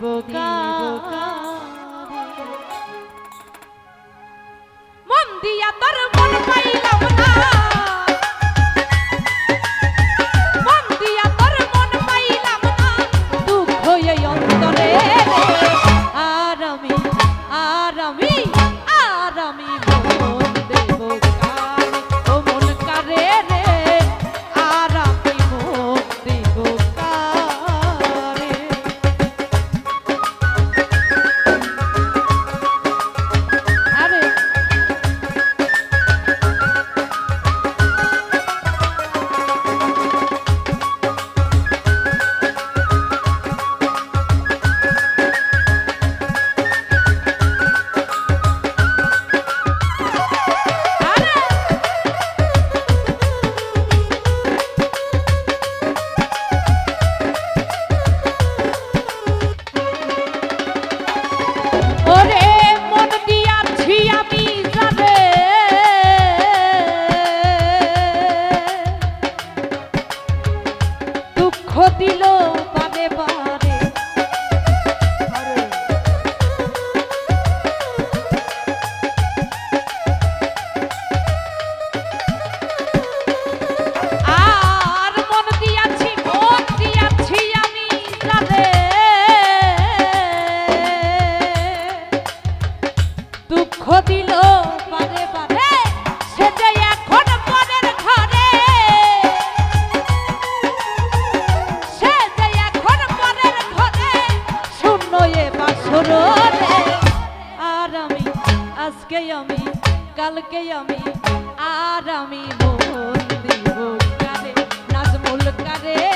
不够 আজকে আমি কালকে আমি আর আমি মন দিব কারে? নাজমুল কারে?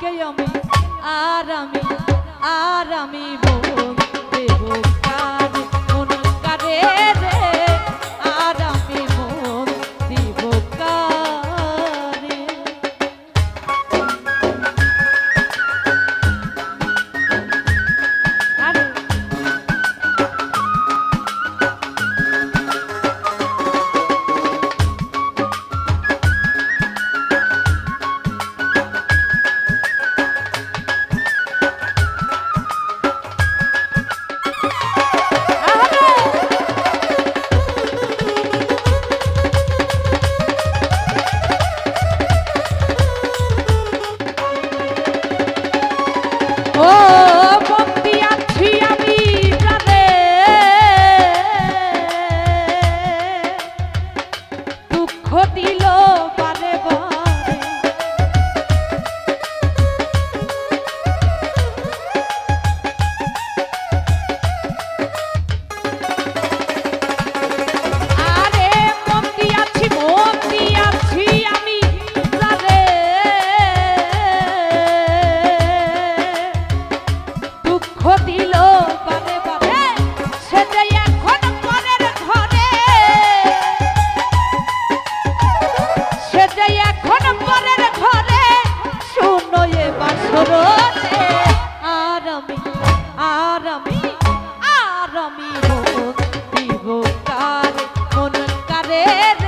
আজকে আমি আর আমি আর আমি বোন দেব কার? মন কারের হতিল রে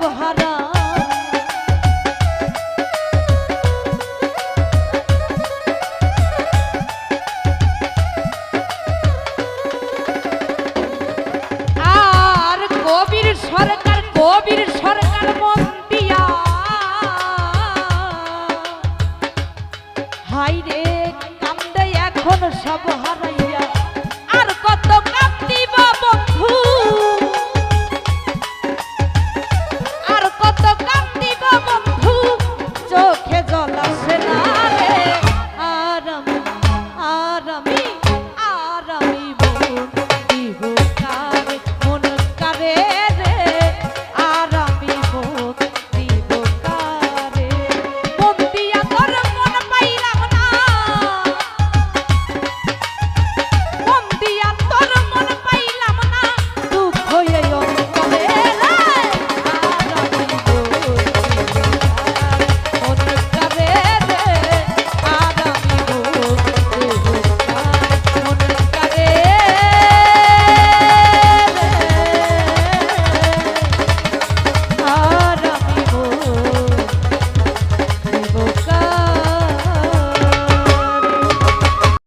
আর কবির সরকার কবির সরকার Rami. Va.